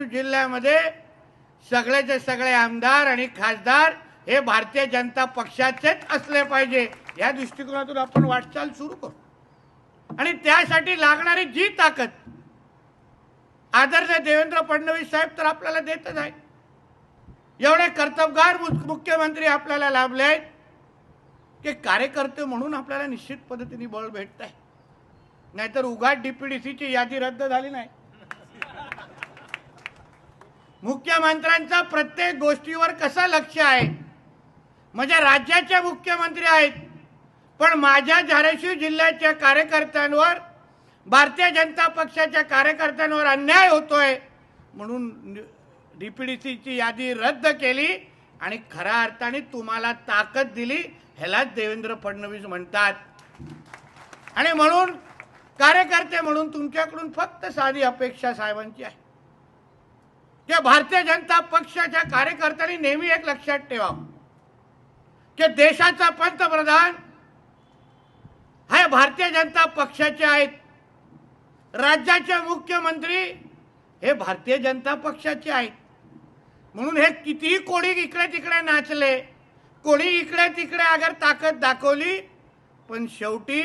जिल्ह्यामध्ये सगळ्याचे सगळे आमदार आणि खासदार हे भारतीय जनता पक्षाचेच असले पाहिजे. या दृष्टिकोनातून आपण वाटचाल सुरू करू. आणि त्यासाठी लागणारी जी ताकद आदर्श देवेंद्र फडणवीस साहेब तर आपल्याला देतच आहे एवढे कर्तबगार मुख्यमंत्री आपल्याला लाभले आहेत की कार्यकर्ते म्हणून आपल्याला निश्चित पद्धतीने बळ भेटत आहे नाहीतर उघाड डीपीडीसीची यादी रद्द झाली नाही. मुख्यमंत्र्यांचा प्रत्येक गोष्टीवर कसं लक्ष आहे? म्हणजे राज्याचे मुख्यमंत्री आहेत. पण माझ्या धाराशिव जिल्ह्याच्या कार्यकर्त्यांवर भारतीय जनता पक्षाच्या कार्यकर्त्यांवर अन्याय होतोय म्हणून डीपीडीसीची यादी रद्द केली आणि खऱ्या अर्थाने तुम्हाला ताकद दिली ह्यालाच देवेंद्र फडणवीस म्हणतात. आणि म्हणून कार्यकर्ते म्हणून तुमच्याकडून फक्त साधी अपेक्षा साहेबांची आहे. की भारतीय जनता पक्षाच्या कार्यकर्त्यांनी नेहमी एक लक्षात ठेवा की देशाचा पंतप्रधान हे भारतीय जनता पक्षाचे आहेत. राज्याचे मुख्यमंत्री हे भारतीय जनता पक्षाचे आहेत. म्हणून हे कितीही कोणी इकडे तिकडे नाचले कोणी इकडे तिकडे अगर ताकद दाखवली पण शेवटी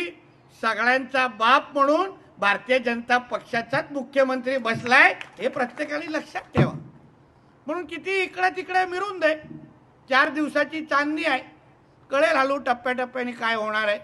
सगळ्यांचा बाप म्हणून भारतीय जनता पक्षाचाच मुख्यमंत्री बसलाय हे प्रत्येकाने लक्षात ठेवा. म्हणून किती इकडे तिकडे मिरून दे. चार दिवसाची चांदणी आहे. कळेल हलू टप्प्याटप्प्याने काय होणार आहे.